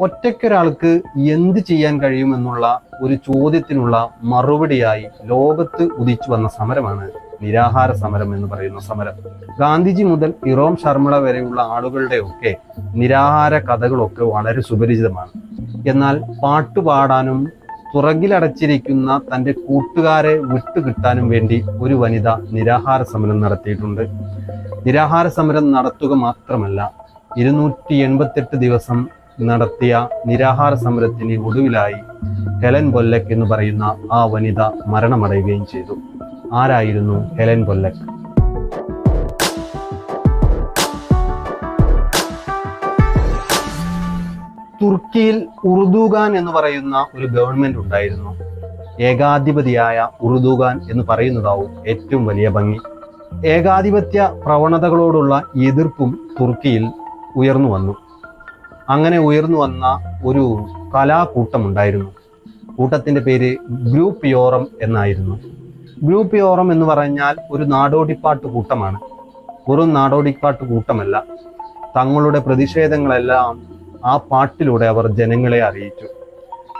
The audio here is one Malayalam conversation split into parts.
ഒറ്റയ്ക്കൊരാൾക്ക് എന്ത് ചെയ്യാൻ കഴിയുമെന്നുള്ള ഒരു ചോദ്യത്തിനുള്ള മറുപടിയായി ലോകത്ത് ഉദിച്ചു വന്ന സമരമാണ് നിരാഹാര സമരം എന്ന് പറയുന്ന സമരം. ഗാന്ധിജി മുതൽ ഇറോം ശർമ്മള വരെയുള്ള ആളുകളുടെ ഒക്കെ നിരാഹാര കഥകളൊക്കെ വളരെ സുപരിചിതമാണ്. എന്നാൽ പാട്ടുപാടാനും പുറകിലടച്ചിരിക്കുന്ന തന്റെ കൂട്ടുകാരെ വിട്ടുകിട്ടാനും വേണ്ടി ഒരു വനിത നിരാഹാര സമരം നടത്തിയിട്ടുണ്ട്. നിരാഹാര സമരം നടത്തുക മാത്രമല്ല ഇരുന്നൂറ്റി ദിവസം നടത്തിയ നിരാഹാര സമരത്തിന് ഒടുവിലായി ഹെലൻ ബൊല്ലക് എന്ന് പറയുന്ന ആ വനിത മരണമടയുകയും ചെയ്തു. ആരായിരുന്നു ഹെലൻ ബൊല്ലക് തുർക്കിയിൽ ഉറുദുഖാൻ എന്ന് പറയുന്ന ഒരു ഗവൺമെന്റ് ഉണ്ടായിരുന്നു. ഏകാധിപതിയായ ഉറുദുഖാൻ എന്ന് പറയുന്നതാവും ഏറ്റവും വലിയ ഭംഗി. ഏകാധിപത്യ പ്രവണതകളോടുള്ള എതിർപ്പും തുർക്കിയിൽ ഉയർന്നു വന്നു. അങ്ങനെ ഉയർന്നു വന്ന ഒരു കലാകൂട്ടം ഉണ്ടായിരുന്നു. കൂട്ടത്തിന്റെ പേര് ഗ്രൂപ്പ് യോറം എന്നായിരുന്നു. ഗ്രൂപ്പ് യോറം എന്ന് പറഞ്ഞാൽ ഒരു നാടോടിപ്പാട്ട് കൂട്ടമാണ്. വെറും നാടോടിപ്പാട്ട് കൂട്ടമല്ല. തങ്ങളുടെ പ്രതിഷേധങ്ങളെല്ലാം ആ പാട്ടിലൂടെ അവർ ജനങ്ങളെ അറിയിച്ചു.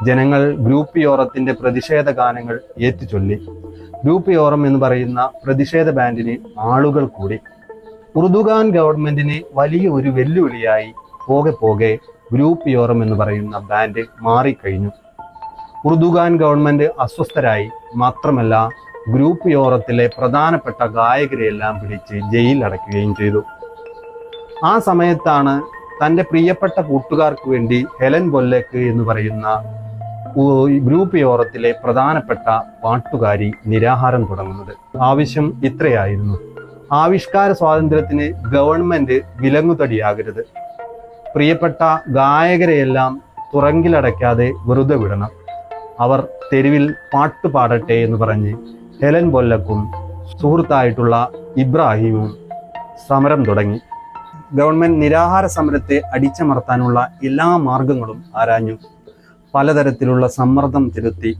ജനങ്ങൾ ഗ്രൂപ്പ് യോറത്തിന്റെ പ്രതിഷേധ ഗാനങ്ങൾ ഏറ്റുചൊല്ലി. ഗ്രൂപ്പ് യോറം എന്ന് പറയുന്ന പ്രതിഷേധ ബാൻഡിന് ആളുകൾ കൂടി. ഉറുദുഖാൻ ഗവൺമെന്റിന് വലിയ ഒരു വെല്ലുവിളിയായി പോകെ പോകെ ഗ്രൂപ്പ് യോറം എന്ന് പറയുന്ന ബാൻഡ് മാറിക്കഴിഞ്ഞു. ഉറുദുഖാൻ ഗവൺമെന്റ് അസ്വസ്ഥരായി. മാത്രമല്ല ഗ്രൂപ്പ് യോറത്തിലെ പ്രധാനപ്പെട്ട ഗായകരെയെല്ലാം പിടിച്ച് ജയിലിൽ അടയ്ക്കുകയും ചെയ്തു. ആ സമയത്താണ് തന്റെ പ്രിയപ്പെട്ട കൂട്ടുകാർക്ക് വേണ്ടി ഹെലൻ ബൊല്ലക്ക് എന്ന് പറയുന്ന ഗ്രൂപ്പ് യോറത്തിലെ പ്രധാനപ്പെട്ട പാട്ടുകാരി നിരാഹാരം തുടങ്ങുന്നത്. ആവശ്യം ഇത്രയായിരുന്നു. ആവിഷ്കാര സ്വാതന്ത്ര്യത്തിന് ഗവൺമെന്റ് വിലങ്ങുതടിയാകരുത്. പ്രിയപ്പെട്ട ഗായകരെയെല്ലാം തുറങ്കിലടയ്ക്കാതെ വെറുതെ വിടണം. അവർ തെരുവിൽ പാട്ട് പാടട്ടെ എന്ന് പറഞ്ഞ് ഹെലൻ ബൊല്ലക്കും സുഹൃത്തായിട്ടുള്ള ഇബ്രാഹിമും സമരം തുടങ്ങി. ഗവൺമെന്റ് നിരാഹാര സമരത്തെ അടിച്ചമർത്താനുള്ള എല്ലാ മാർഗങ്ങളും ആരാഞ്ഞു. പലതരത്തിലുള്ള സമ്മർദ്ദം തിരുത്തി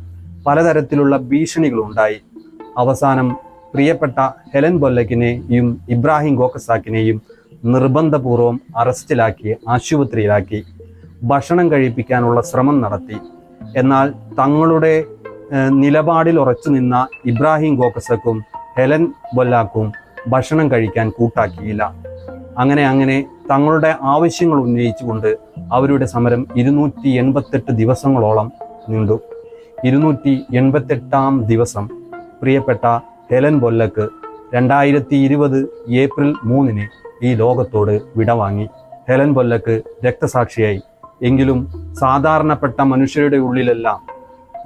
പലതരത്തിലുള്ള ഭീഷണികളുണ്ടായി. അവസാനം പ്രിയപ്പെട്ട ഹെലൻ ബൊല്ലക്കിനെയും ഇബ്രാഹിം ഗോക്കസാക്കിനെയും നിർബന്ധപൂർവം അറസ്റ്റിലാക്കി ആശുപത്രിയിലാക്കി ഭക്ഷണം കഴിപ്പിക്കാനുള്ള ശ്രമം നടത്തി. എന്നാൽ തങ്ങളുടെ നിലപാടിൽ ഉറച്ചു നിന്ന ഇബ്രാഹിം ഗോക്കസക്കും ഹെലൻ ബൊല്ലാക്കും ഭക്ഷണം കഴിക്കാൻ കൂട്ടാക്കിയില്ല. അങ്ങനെ അങ്ങനെ തങ്ങളുടെ ആവശ്യങ്ങൾ ഉന്നയിച്ചുകൊണ്ട് അവരുടെ സമരം ഇരുന്നൂറ്റി എൺപത്തെട്ട് ദിവസങ്ങളോളം നീണ്ടു. ഇരുന്നൂറ്റി എൺപത്തെട്ടാം ദിവസം പ്രിയപ്പെട്ട ഹെലൻ ബൊല്ലക്ക് രണ്ടായിരത്തി ഇരുപത് ഏപ്രിൽ മൂന്നിന് ഈ ലോകത്തോട് വിടവാങ്ങി. ഹെലൻ ബൊല്ലക്ക് രക്തസാക്ഷിയായി. എങ്കിലും സാധാരണപ്പെട്ട മനുഷ്യരുടെ ഉള്ളിലെല്ലാം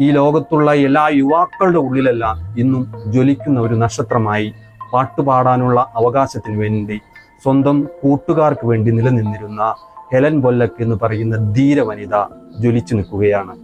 ഈ ലോകത്തുള്ള എല്ലാ യുവാക്കളുടെ ഉള്ളിലെല്ലാം ഇന്നും ജ്വലിക്കുന്ന ഒരു നക്ഷത്രമായി പാട്ടുപാടാനുള്ള അവകാശത്തിന് വേണ്ടി സ്വന്തം കൂട്ടുകാർക്ക് വേണ്ടി നിലനിന്നിരുന്ന ഹെലൻ ബൊല്ലക്ക് എന്ന് പറയുന്ന ധീര വനിത ജ്വലിച്ചു നിൽക്കുകയാണ്.